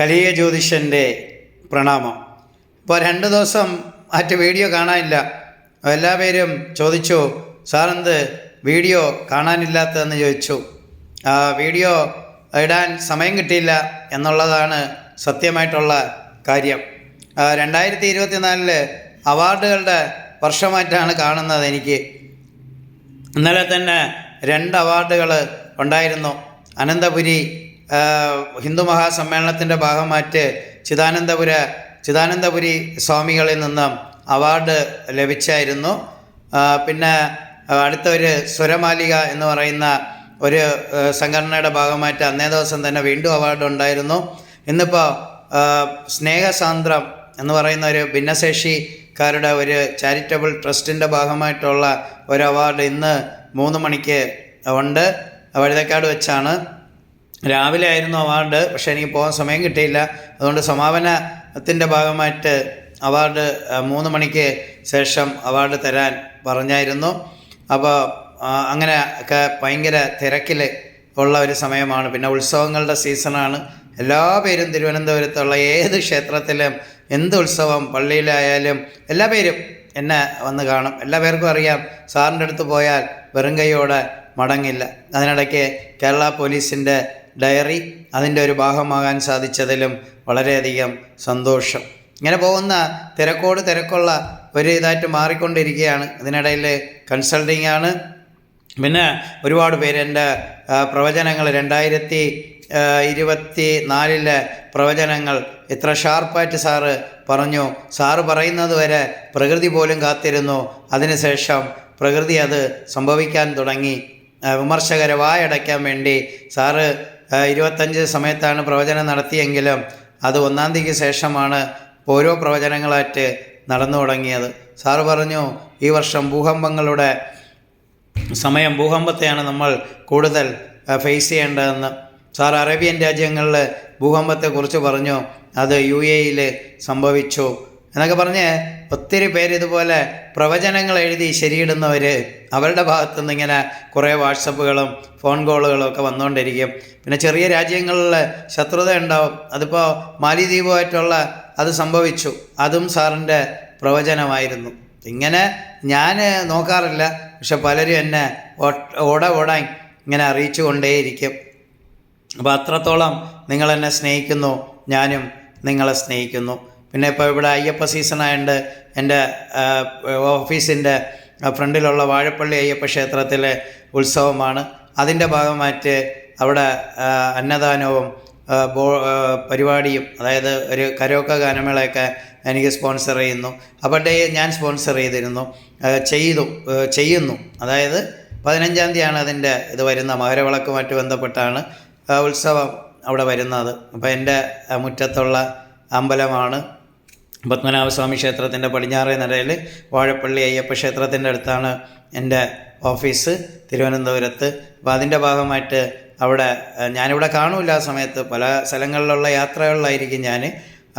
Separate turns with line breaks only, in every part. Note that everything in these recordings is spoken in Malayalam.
കലിയ ജ്യോതിഷന്റെ പ്രണാമം. ഇപ്പോൾ രണ്ട് ദിവസം മറ്റ് വീഡിയോ കാണാനില്ല. എല്ലാ പേരും ചോദിച്ചു സാറെന്ത് വീഡിയോ കാണാനില്ലാത്തതെന്ന് ചോദിച്ചു. ആ, വീഡിയോ ഇടാൻ സമയം കിട്ടിയില്ല എന്നുള്ളതാണ് സത്യമായിട്ടുള്ള കാര്യം. രണ്ടായിരത്തി ഇരുപത്തിനാലിൽ അവാർഡുകളുടെ വർഷമായിട്ടാണ് കാണുന്നത് എനിക്ക്. ഇന്നലെ തന്നെ രണ്ട് അവാർഡുകൾ ഉണ്ടായിരുന്നു. അനന്തപുരി ഹിന്ദു മഹാസമ്മേളനത്തിന്റെ ഭാഗമായിട്ട് ചിദാനന്ദപുര ചിദാനന്ദപുരി സ്വാമികളിൽ നിന്നും അവാർഡ് ലഭിച്ചായിരുന്നു. പിന്നെ അടുത്ത ഒരു സ്വരമാലിക എന്ന് പറയുന്ന ഒരു സംഘടനയുടെ ഭാഗമായിട്ട് അന്നേ ദിവസം തന്നെ വീണ്ടും അവാർഡ് ഉണ്ടായിരുന്നു. ഇന്നിപ്പോൾ സ്നേഹസാന്ദ്രം എന്ന് പറയുന്ന ഒരു ഭിന്നശേഷിക്കാരുടെ ഒരു ചാരിറ്റബിൾ ട്രസ്റ്റിന്റെ ഭാഗമായിട്ടുള്ള ഒരു അവാർഡ് ഇന്ന് മൂന്ന് മണിക്ക് ഉണ്ട്. വഴുതക്കാട് വെച്ചാണ്. രാവിലെ ആയിരുന്നു അവാർഡ് പക്ഷേ എനിക്ക് പോകാൻ സമയം കിട്ടിയില്ല. അതുകൊണ്ട് സമാപനത്തിന്റെ ഭാഗമായിട്ട് അവാർഡ് മൂന്ന് മണിക്ക് ശേഷം അവാർഡ് തരാൻ പറഞ്ഞായിരുന്നു. അപ്പോൾ അങ്ങനെ ഒക്കെ ഭയങ്കര തിരക്കിൽ ഉള്ള ഒരു സമയമാണ്. പിന്നെ ഉത്സവങ്ങളുടെ സീസണാണ്. എല്ലാ പേരും തിരുവനന്തപുരത്തുള്ള ഏത് ക്ഷേത്രത്തിലും എന്ത് ഉത്സവം പള്ളിയിലായാലും എല്ലാ പേരും എന്നെ വന്ന് കാണും. എല്ലാ പേർക്കും അറിയാം സാറിന്റെ അടുത്ത് പോയാൽ വെറും കൈയോടെ മടങ്ങില്ല. അതിനിടയ്ക്ക് കേരള പോലീസിന്റെ ഡയറി അതിന്റെ ഒരു ഭാഗമാകാൻ സാധിച്ചതിലും വളരെയധികം സന്തോഷം. ഇങ്ങനെ പോകുന്ന തിരക്കോട് തിരക്കുള്ള ഒരു ഇതായിട്ട് മാറിക്കൊണ്ടിരിക്കുകയാണ്. ഇതിനിടയിൽ കൺസൾട്ടിംഗ് ആണ്. പിന്നെ ഒരുപാട് പേര് എന്റെ പ്രവചനങ്ങൾ രണ്ടായിരത്തി ഇരുപത്തി നാലിലെ പ്രവചനങ്ങൾ ഇത്ര ഷാർപ്പായിട്ട് സാറ് പറഞ്ഞു. സാറ് പറയുന്നത് വരെ പ്രകൃതി പോലും കാത്തിരുന്നു. അതിനുശേഷം പ്രകൃതി അത് സംഭവിക്കാൻ തുടങ്ങി. വിമർശകരെ വായടയ്ക്കാൻ വേണ്ടി സാറ് ഇരുപത്തഞ്ച് സമയത്താണ് പ്രവചനം നടത്തിയെങ്കിലും അത് ഒന്നാം തീയതിക്ക് ശേഷമാണ് ഓരോ പ്രവചനങ്ങളായിട്ട് നടന്നു തുടങ്ങിയത്. സാറ് പറഞ്ഞു ഈ വർഷം ഭൂകമ്പങ്ങളുടെ സമയം ഭൂകമ്പത്തെയാണ് നമ്മൾ കൂടുതൽ ഫേസ് ചെയ്യേണ്ടതെന്ന്. സാർ അറേബ്യൻ രാജ്യങ്ങളിൽ ഭൂകമ്പത്തെക്കുറിച്ച് പറഞ്ഞു. അത് യു എയിൽ സംഭവിച്ചു. എന്നൊക്കെ പറഞ്ഞ് ഒത്തിരി പേര് ഇതുപോലെ പ്രവചനങ്ങൾ എഴുതി ശരിയിടുന്നവർ അവരുടെ ഭാഗത്തു നിന്ന് ഇങ്ങനെ കുറേ വാട്സപ്പുകളും ഫോൺ കോളുകളും ഒക്കെ വന്നുകൊണ്ടിരിക്കും. പിന്നെ ചെറിയ രാജ്യങ്ങളിൽ ശത്രുത ഉണ്ടാവും. അതിപ്പോൾ മാലിദ്വീപുമായിട്ടുള്ള അത് സംഭവിച്ചു. അതും സാറിന്റെ പ്രവചനമായിരുന്നു. ഇങ്ങനെ ഞാൻ നോക്കാറില്ല. പക്ഷെ പലരും എന്നെ ഓട ഓട ഇങ്ങനെ അറിയിച്ചു കൊണ്ടേയിരിക്കും അപ്പോൾ അത്രത്തോളം നിങ്ങളെന്നെ സ്നേഹിക്കുന്നു. ഞാനും നിങ്ങളെ സ്നേഹിക്കുന്നു. പിന്നെ ഇപ്പോൾ ഇവിടെ അയ്യപ്പ സീസൺ ആയതുകൊണ്ട് എന്റെ ഓഫീസിന്റെ ഫ്രണ്ടിലുള്ള വാഴപ്പള്ളി അയ്യപ്പ ക്ഷേത്രത്തിലെ ഉത്സവമാണ്. അതിന്റെ ഭാഗമായിട്ട് അവിടെ അന്നദാനവും ബോ പരിപാടിയും അതായത് ഒരു കരോക്ക ഗാനമേളയൊക്കെ എനിക്ക് സ്പോൺസർ ചെയ്യുന്നു. അപ്പോൾ ഡേ ഞാൻ സ്പോൺസർ ചെയ്തിരുന്നു. ചെയ്തു ചെയ്യുന്നു. അതായത് പതിനഞ്ചാം തീയതിയാണ് അതിന്റെ ഇത് വരുന്ന മകരവിളക്കുമായിട്ട് ബന്ധപ്പെട്ടാണ് ഉത്സവം അവിടെ വരുന്നത്. അപ്പോൾ എന്റെ മുറ്റത്തുള്ള അമ്പലമാണ്. പത്മനാഭസ്വാമി ക്ഷേത്രത്തിന്റെ പടിഞ്ഞാറേ നടയിൽ വാഴപ്പള്ളി അയ്യപ്പ ക്ഷേത്രത്തിന്റെ അടുത്താണ് എന്റെ ഓഫീസ് തിരുവനന്തപുരത്ത്. അപ്പോൾ അതിന്റെ ഭാഗമായിട്ട് അവിടെ ഞാനിവിടെ കാണൂല ആ സമയത്ത്. പല സ്ഥലങ്ങളിലുള്ള യാത്രകളിലായിരിക്കും ഞാൻ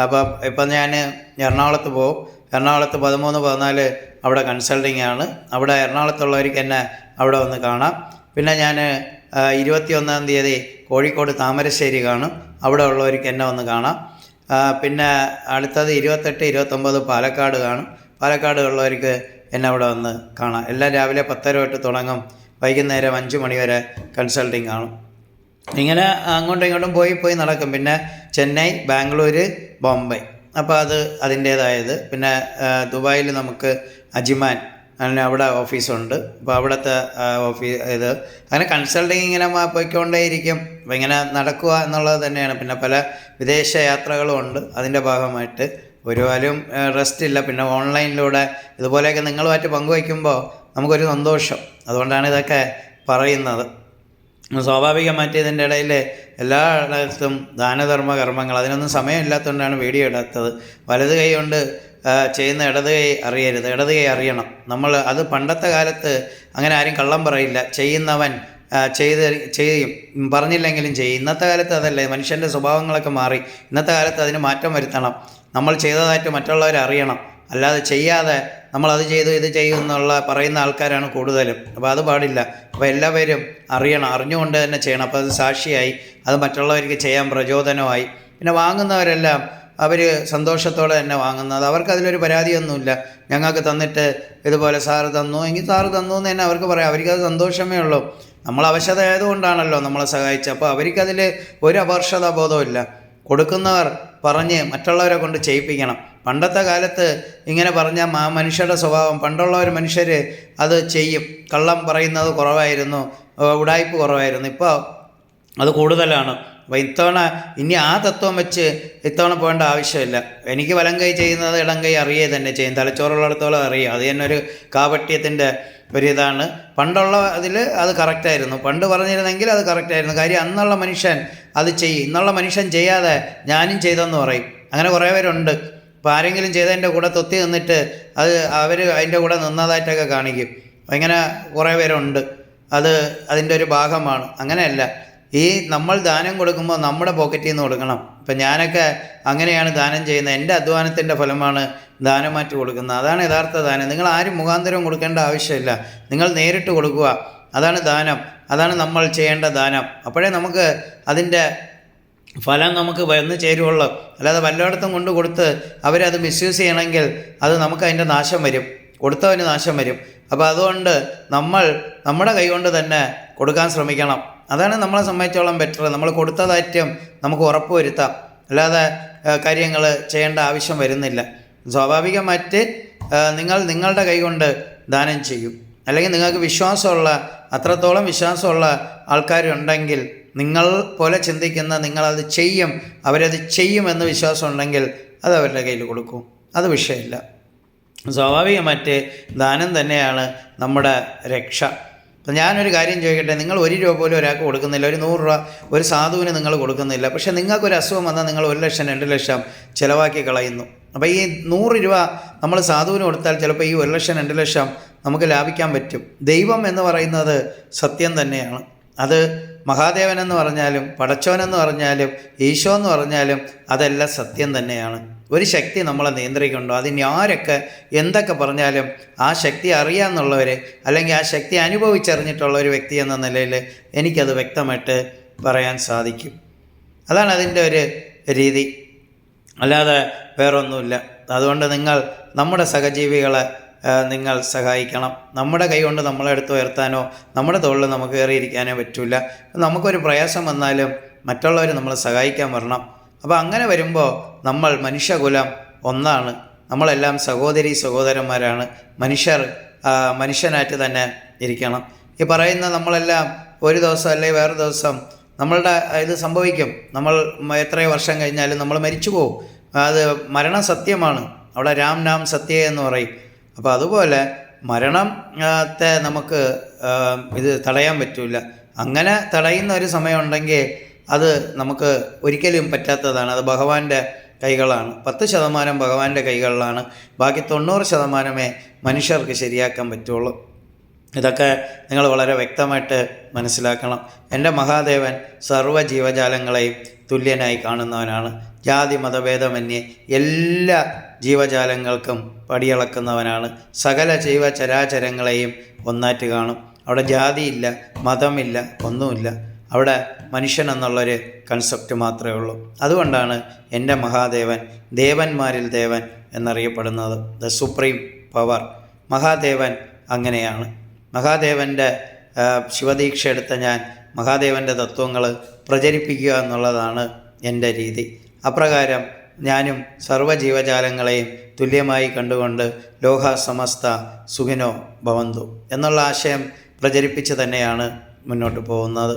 അപ്പോൾ ഇപ്പം ഞാൻ എറണാകുളത്ത് പോകും എറണാകുളത്ത് പതിമൂന്ന് പതിനാല് അവിടെ കൺസൾട്ടിംഗ് ആണ്. അവിടെ എറണാകുളത്തുള്ളവർക്ക് എന്നെ അവിടെ വന്ന് കാണാം. പിന്നെ ഞാൻ ഇരുപത്തി ഒന്നാം തീയതി കോഴിക്കോട് താമരശ്ശേരി കാണും. അവിടെ ഉള്ളവർക്ക് എന്നെ ഒന്ന് കാണാം. പിന്നെ അടുത്തത് ഇരുപത്തെട്ട് ഇരുപത്തൊമ്പത് പാലക്കാട് കാണും. പാലക്കാട് ഉള്ളവർക്ക് എന്നെ അവിടെ വന്ന് കാണാം. എല്ലാം രാവിലെ പത്തര തൊട്ട് തുടങ്ങും. വൈകുന്നേരം അഞ്ച് മണി വരെ കൺസൾട്ടിങ് കാണും. ഇങ്ങനെ അങ്ങോട്ടും ഇങ്ങോട്ടും പോയി പോയി നടക്കും. പിന്നെ ചെന്നൈ ബാംഗ്ലൂർ ബോംബെ. അപ്പോൾ അത് അതിന്റേതായത്. പിന്നെ ദുബായിൽ നമുക്ക് അജിമാൻ അങ്ങനെ അവിടെ ഓഫീസുണ്ട്. അപ്പോൾ അവിടുത്തെ ഓഫീസ് ഇത് അങ്ങനെ കൺസൾട്ടിങ് ഇങ്ങനെ പോയിക്കൊണ്ടേയിരിക്കും. അപ്പോൾ ഇങ്ങനെ നടക്കുക എന്നുള്ളത് തന്നെയാണ്. പിന്നെ പല വിദേശ യാത്രകളും ഉണ്ട്. അതിന്റെ ഭാഗമായിട്ട് ഒരുപാലും റെസ്റ്റ് ഇല്ല. പിന്നെ ഓൺലൈനിലൂടെ ഇതുപോലെയൊക്കെ നിങ്ങളുമായിട്ട് പങ്കുവയ്ക്കുമ്പോൾ നമുക്കൊരു സന്തോഷം. അതുകൊണ്ടാണ് ഇതൊക്കെ പറയുന്നത്. സ്വാഭാവികമായിട്ട് ഇതിന്റെ ഇടയിൽ എല്ലായിടത്തും ദാനധർമ്മ കർമ്മങ്ങൾ അതിനൊന്നും സമയമില്ലാത്തതുകൊണ്ടാണ് വീഡിയോ ഇടാത്തത്. വലത് കൈ കൊണ്ട് ചെയ്യുന്ന ഇടത് കൈ അറിയരുത് ഇടത് കൈ അറിയണം. നമ്മൾ അത് പണ്ടത്തെ കാലത്ത് അങ്ങനെ ആരും കള്ളം പറയില്ല. ചെയ്യുന്നവൻ ചെയ്ത് ചെയ്യും. പറഞ്ഞില്ലെങ്കിലും ചെയ്യും. ഇന്നത്തെ കാലത്ത് അതല്ലേ. മനുഷ്യന്റെ സ്വഭാവങ്ങളൊക്കെ മാറി. ഇന്നത്തെ കാലത്ത് അതിന് മാറ്റം വരുത്തണം. നമ്മൾ ചെയ്തതായിട്ട് മറ്റുള്ളവർ അറിയണം. അല്ലാതെ ചെയ്യാതെ നമ്മളത് ചെയ്തു ഇത് ചെയ്യും എന്നുള്ള പറയുന്ന ആൾക്കാരാണ് കൂടുതലും. അപ്പോൾ അത് പാടില്ല. അപ്പോൾ എല്ലാവരും അറിയണം. അറിഞ്ഞുകൊണ്ട് തന്നെ ചെയ്യണം. അപ്പോൾ അത് സാക്ഷിയായി. അത് മറ്റുള്ളവർക്ക് ചെയ്യാൻ പ്രചോദനമായി. പിന്നെ വാങ്ങുന്നവരെല്ലാം അവർ സന്തോഷത്തോടെ തന്നെ വാങ്ങുന്നത്. അവർക്ക് അതിലൊരു പരാതിയൊന്നുമില്ല. ഞങ്ങൾക്ക് തന്നിട്ട് ഇതുപോലെ സാറ് തന്നു. എങ്കിൽ സാറ് തന്നു എന്ന് തന്നെ അവർക്ക് പറയാം. അവർക്കത് സന്തോഷമേ ഉള്ളൂ. നമ്മൾ അവശത ആയതുകൊണ്ടാണല്ലോ നമ്മളെ സഹായിച്ചത്. അപ്പോൾ അവർക്കതിൽ ഒരു അപർഷത ബോധമില്ല കൊടുക്കുന്നവർ പറഞ്ഞ് മറ്റുള്ളവരെ കൊണ്ട് ചെയ്യിപ്പിക്കണം. പണ്ടത്തെ കാലത്ത് ഇങ്ങനെ പറഞ്ഞ ആ മനുഷ്യരുടെ സ്വഭാവം. പണ്ടുള്ള ഒരു മനുഷ്യർ അത് ചെയ്യും. കള്ളം പറയുന്നത് കുറവായിരുന്നു. ഉടായ്പ് കുറവായിരുന്നു. ഇപ്പോൾ അത് കൂടുതലാണ്. അപ്പോൾ ഇത്തവണ ഇനി ആ തത്വം വെച്ച് ഇത്തവണ പോകേണ്ട ആവശ്യമില്ല. എനിക്ക് വലം കൈ ചെയ്യുന്നത് ഇടം കൈ അറിയേ തന്നെ ചെയ്യും. തലച്ചോറുള്ളിടത്തോളം അറിയാം. അത് തന്നെ ഒരു കാപട്യത്തിന്റെ ഒരു ഇതാണ്. പണ്ടുള്ള അതിൽ അത് കറക്റ്റായിരുന്നു പണ്ട് പറഞ്ഞിരുന്നെങ്കിൽ അത് കറക്റ്റായിരുന്നു കാര്യം അന്നുള്ള മനുഷ്യൻ അത് ചെയ്യും. ഇന്നുള്ള മനുഷ്യൻ ചെയ്യാതെ ഞാനും ചെയ്തെന്ന് പറയും. അങ്ങനെ കുറേ പേരുണ്ട്. ഇപ്പോൾ ആരെങ്കിലും ചെയ്തതിന്റെ കൂടെ തൊത്തി നിന്നിട്ട് അത് അവർ അതിന്റെ കൂടെ നിന്നതായിട്ടൊക്കെ കാണിക്കും. അങ്ങനെ കുറേ പേരുണ്ട്. അത് അതിന്റെ ഒരു ഭാഗമാണ്. അങ്ങനെയല്ല. ഈ നമ്മൾ ദാനം കൊടുക്കുമ്പോൾ നമ്മുടെ പോക്കറ്റിൽ നിന്ന് കൊടുക്കണം. ഇപ്പം ഞാനൊക്കെ അങ്ങനെയാണ് ദാനം ചെയ്യുന്നത്. എന്റെ അധ്വാനത്തിന്റെ ഫലമാണ് ദാനമാറ്റ് കൊടുക്കുന്നത്. അതാണ് യഥാർത്ഥ ദാനം. നിങ്ങൾ ആരും മുഖാന്തരം കൊടുക്കേണ്ട ആവശ്യമില്ല. നിങ്ങൾ നേരിട്ട് കൊടുക്കുക. അതാണ് ദാനം. അതാണ് നമ്മൾ ചെയ്യേണ്ട ദാനം. അപ്പോഴേ നമുക്ക് അതിന്റെ ഫലം നമുക്ക് വന്ന് ചേരുവുള്ളൂ അല്ലാതെ വല്ലയിടത്തും കൊണ്ട് കൊടുത്ത് അവരത് മിസ്യൂസ് ചെയ്യണമെങ്കിൽ അത് നമുക്ക് അതിന്റെ നാശം വരും. കൊടുത്തവന് നാശം വരും. അപ്പോൾ അതുകൊണ്ട് നമ്മൾ നമ്മുടെ കൈകൊണ്ട് തന്നെ കൊടുക്കാൻ ശ്രമിക്കണം. അതാണ് നമ്മളെ സംബന്ധിച്ചോളം ബെറ്റർ നമ്മൾ കൊടുത്ത കൊടുത്തതായിട്ടും നമുക്ക് ഉറപ്പ് വരുത്താം. അല്ലാതെ കാര്യങ്ങൾ ചെയ്യേണ്ട ആവശ്യം വരുന്നില്ല. സ്വാഭാവികമായിട്ട് നിങ്ങൾ നിങ്ങളുടെ കൈകൊണ്ട് ദാനം ചെയ്യും. അല്ലെങ്കിൽ നിങ്ങൾക്ക് വിശ്വാസമുള്ള അത്രത്തോളം വിശ്വാസമുള്ള ആൾക്കാരുണ്ടെങ്കിൽ നിങ്ങൾ പോലെ ചിന്തിക്കുന്ന നിങ്ങളത് ചെയ്യും അവരത് ചെയ്യുമെന്ന് വിശ്വാസം ഉണ്ടെങ്കിൽ അത് അവരുടെ കയ്യിൽ കൊടുക്കും. അത് വിഷയമില്ല. സ്വാഭാവികമായിട്ട് ദാനം തന്നെയാണ് നമ്മുടെ രക്ഷ. അപ്പം ഞാനൊരു കാര്യം ചോദിക്കട്ടെ? നിങ്ങൾ ഒരു രൂപ പോലും ഒരാൾക്ക് കൊടുക്കുന്നില്ല. ഒരു നൂറ് രൂപ ഒരു സാധുവിന് നിങ്ങൾ കൊടുക്കുന്നില്ല. പക്ഷേ നിങ്ങൾക്കൊരു അസുഖം വന്നാൽ നിങ്ങൾ ഒരു ലക്ഷം രണ്ട് ലക്ഷം ചിലവാക്കി കളയുന്നു. അപ്പോൾ ഈ നൂറ് രൂപ നമ്മൾ സാധുവിന് കൊടുത്താൽ ചിലപ്പോൾ ഈ ഒരു ലക്ഷം രണ്ട് ലക്ഷം നമുക്ക് ലാഭിക്കാൻ പറ്റും. ദൈവം എന്ന് പറയുന്നത് സത്യം തന്നെയാണ്. അത് മഹാദേവൻ എന്ന് പറഞ്ഞാലും പടച്ചോൻ എന്ന് പറഞ്ഞാലും ഈശോ എന്ന് പറഞ്ഞാലും അതെല്ലാം സത്യം തന്നെയാണ്. ഒരു ശക്തി നമ്മളെ നിയന്ത്രിക്കുന്നുണ്ടോ? അതിന് ആരൊക്കെ എന്തൊക്കെ പറഞ്ഞാലും ആ ശക്തി അറിയാമെന്നുള്ളവർ അല്ലെങ്കിൽ ആ ശക്തി അനുഭവിച്ചറിഞ്ഞിട്ടുള്ള ഒരു വ്യക്തി എന്ന നിലയിൽ എനിക്കത് വ്യക്തമായിട്ട് പറയാൻ സാധിക്കും. അതാണ് അതിന്റെ ഒരു രീതി. അല്ലാതെ വേറൊന്നുമില്ല. അതുകൊണ്ട് നിങ്ങൾ നമ്മുടെ സഹജീവികളെ നിങ്ങൾ സഹായിക്കണം. നമ്മുടെ കൈ കൊണ്ട് നമ്മളെ എടുത്ത് ഉയർത്താനോ നമ്മുടെ തോളിൽ നമുക്ക് കയറിയിരിക്കാനോ പറ്റില്ല നമുക്കൊരു പ്രയാസം വന്നാലും മറ്റുള്ളവർ നമ്മളെ സഹായിക്കാൻ വരണം. അപ്പോൾ അങ്ങനെ വരുമ്പോൾ നമ്മൾ മനുഷ്യകുലം ഒന്നാണ്. നമ്മളെല്ലാം സഹോദരി സഹോദരന്മാരാണ്. മനുഷ്യർ മനുഷ്യനായിട്ട് തന്നെ ഇരിക്കണം. ഈ പറയുന്ന നമ്മളെല്ലാം ഒരു ദിവസം അല്ലെങ്കിൽ വേറെ ദിവസം നമ്മളുടെ ഇത് സംഭവിക്കും. നമ്മൾ എത്രയോ വർഷം കഴിഞ്ഞാലും നമ്മൾ മരിച്ചു പോകും അത് മരണം സത്യമാണ്. അവിടെ രാം നാം സത്യ എന്ന് പറയും. അപ്പോൾ അതുപോലെ മരണത്തെ നമുക്ക് ഇത് തടയാൻ പറ്റില്ല അങ്ങനെ തടയുന്ന ഒരു സമയമുണ്ടെങ്കിൽ അത് നമുക്ക് ഒരിക്കലും പറ്റാത്തതാണ്. അത് ഭഗവാന്റെ കൈകളാണ്. പത്ത് ശതമാനം ഭഗവാന്റെ കൈകളിലാണ്. ബാക്കി തൊണ്ണൂറ് ശതമാനമേ മനുഷ്യർക്ക് ശരിയാക്കാൻ പറ്റുള്ളൂ. ഇതൊക്കെ നിങ്ങൾ വളരെ വ്യക്തമായിട്ട് മനസ്സിലാക്കണം. എന്റെ മഹാദേവൻ സർവ ജീവജാലങ്ങളെയും തുല്യനായി കാണുന്നവനാണ്. ജാതി മതഭേദമന്യേ എല്ലാ ജീവജാലങ്ങൾക്കും പടിയളക്കുന്നവനാണ്. സകല ജീവചരാചരങ്ങളെയും ഒന്നാറ്റ് കാണും. അവിടെ ജാതിയില്ല മതമില്ല ഒന്നുമില്ല. അവിടെ മനുഷ്യൻ എന്നുള്ളൊരു കൺസെപ്റ്റ് മാത്രമേ ഉള്ളൂ. അതുകൊണ്ടാണ് എന്റെ മഹാദേവൻ ദേവന്മാരിൽ ദേവൻ എന്നറിയപ്പെടുന്നത്. ദ സുപ്രീം പവർ മഹാദേവൻ അങ്ങനെയാണ്. മഹാദേവന്റെ ശിവദീക്ഷ എടുത്ത ഞാൻ മഹാദേവന്റെ തത്വങ്ങൾ പ്രചരിപ്പിക്കുക എന്നുള്ളതാണ് എന്റെ രീതി. അപ്രകാരം ഞാനും സർവജീവജാലങ്ങളെയും തുല്യമായി കണ്ടുകൊണ്ട് ലോഹ സമസ്ത സുഖിനോ ഭവന്തു എന്നുള്ള ആശയം പ്രചരിപ്പിച്ച് തന്നെയാണ് മുന്നോട്ട് പോകുന്നത്.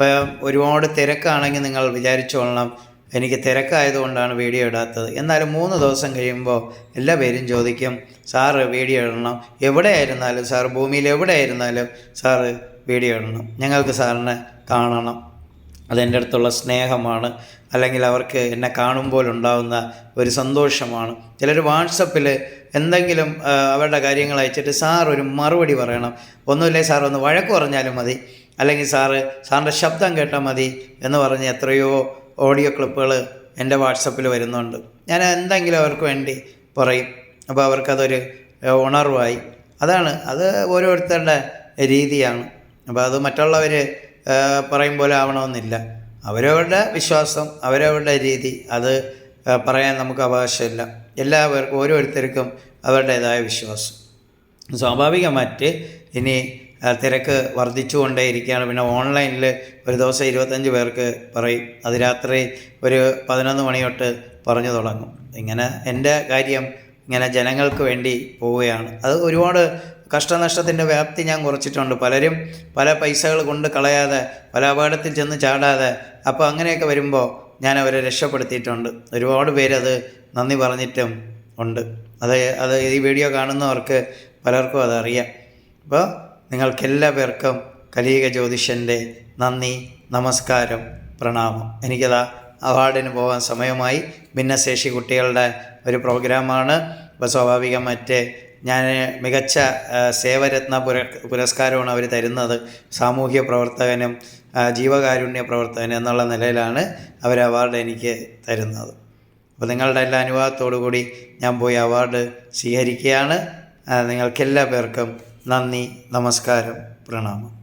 ഇപ്പം ഒരുപാട് തിരക്കാണെങ്കിൽ നിങ്ങൾ വിചാരിച്ചോളണം എനിക്ക് തിരക്കായതുകൊണ്ടാണ് വീഡിയോ ഇടാത്തത്. എന്നാലും മൂന്ന് ദിവസം കഴിയുമ്പോൾ എല്ലാ പേരും ചോദിക്കും സാറ് വീഡിയോ ഇടണം. എവിടെയായിരുന്നാലും സാർ ഭൂമിയിൽ എവിടെയായിരുന്നാലും സാറ് വീഡിയോ ഇടണം. ഞങ്ങൾക്ക് സാറിനെ കാണണം. അതെന്റെ അടുത്തുള്ള സ്നേഹമാണ്. അല്ലെങ്കിൽ അവർക്ക് എന്നെ കാണുമ്പോൾ ഉണ്ടാകുന്ന ഒരു സന്തോഷമാണ്. ചിലർ വാട്സപ്പിൽ എന്തെങ്കിലും അവരുടെ കാര്യങ്ങൾ അയച്ചിട്ട് സാർ ഒരു മറുപടി പറയണം. ഒന്നുമില്ലേ സാർ? ഒന്ന് വഴക്ക് പറഞ്ഞാലും മതി. അല്ലെങ്കിൽ സാറ് സാറിന്റെ ശബ്ദം കേട്ടാൽ മതി എന്ന് പറഞ്ഞ് എത്രയോ ഓഡിയോ ക്ലിപ്പുകൾ എന്റെ വാട്സപ്പിൽ വരുന്നുണ്ട്. ഞാൻ എന്തെങ്കിലും അവർക്ക് വേണ്ടി പറയും. അപ്പോൾ അവർക്കതൊരു ഉണർവായി. അതാണ് അത് ഓരോരുത്തരുടെ രീതിയാണ്. അപ്പോൾ അത് മറ്റുള്ളവർ പറയും പോലെ ആവണമെന്നില്ല. അവരവരുടെ വിശ്വാസം അവരവരുടെ രീതി അത് പറയാൻ നമുക്ക് അവകാശമില്ല. എല്ലാവർക്കും ഓരോരുത്തർക്കും അവരുടേതായ വിശ്വാസം. സ്വാഭാവികമായിട്ട് ഇനി തിരക്ക് വർദ്ധിച്ചുകൊണ്ടേയിരിക്കുകയാണ്. പിന്നെ ഓൺലൈനിൽ ഒരു ദിവസം ഇരുപത്തഞ്ച് പേർക്ക് പറയും. അത് രാത്രി ഒരു പതിനൊന്ന് മണി തൊട്ട് പറഞ്ഞു തുടങ്ങും. ഇങ്ങനെ എന്റെ കാര്യം ഇങ്ങനെ ജനങ്ങൾക്ക് വേണ്ടി പോവുകയാണ്. അത് ഒരുപാട് കഷ്ടനഷ്ടത്തിന്റെ വ്യാപ്തി ഞാൻ കുറച്ചിട്ടുണ്ട്. പലരും പല പൈസകൾ കൊണ്ട് കളയാതെ പല അപകടത്തിൽ ചെന്ന് ചാടാതെ അപ്പോൾ അങ്ങനെയൊക്കെ വരുമ്പോൾ ഞാൻ അവരെ രക്ഷപ്പെടുത്തിയിട്ടുണ്ട്. ഒരുപാട് പേരത് നന്ദി പറഞ്ഞിട്ടും ഉണ്ട്. അത് അത് ഈ വീഡിയോ കാണുന്നവർക്ക് പലർക്കും അതറിയാം. അപ്പോൾ നിങ്ങൾക്കെല്ലാ പേർക്കും കലീക ജ്യോതിഷന്റെ നന്ദി നമസ്കാരം പ്രണാമം. എനിക്കതാ അവാർഡിന് പോകാൻ സമയമായി. ഭിന്നശേഷി കുട്ടികളുടെ ഒരു പ്രോഗ്രാമാണ്. അപ്പോൾ മറ്റേ ഞാൻ മികച്ച സേവരത്ന പുര പുരസ്കാരമാണ് അവർ തരുന്നത്. സാമൂഹ്യ പ്രവർത്തകനും ജീവകാരുണ്യ പ്രവർത്തകനും എന്നുള്ള നിലയിലാണ് അവർ അവാർഡ് എനിക്ക് തരുന്നത്. അപ്പോൾ നിങ്ങളുടെ എല്ലാ അനുവാദത്തോടു കൂടി ഞാൻ പോയി അവാർഡ് സ്വീകരിക്കുകയാണ്. നിങ്ങൾക്കെല്ലാ പേർക്കും നന്ദി നമസ്കാരം പ്രണാമം.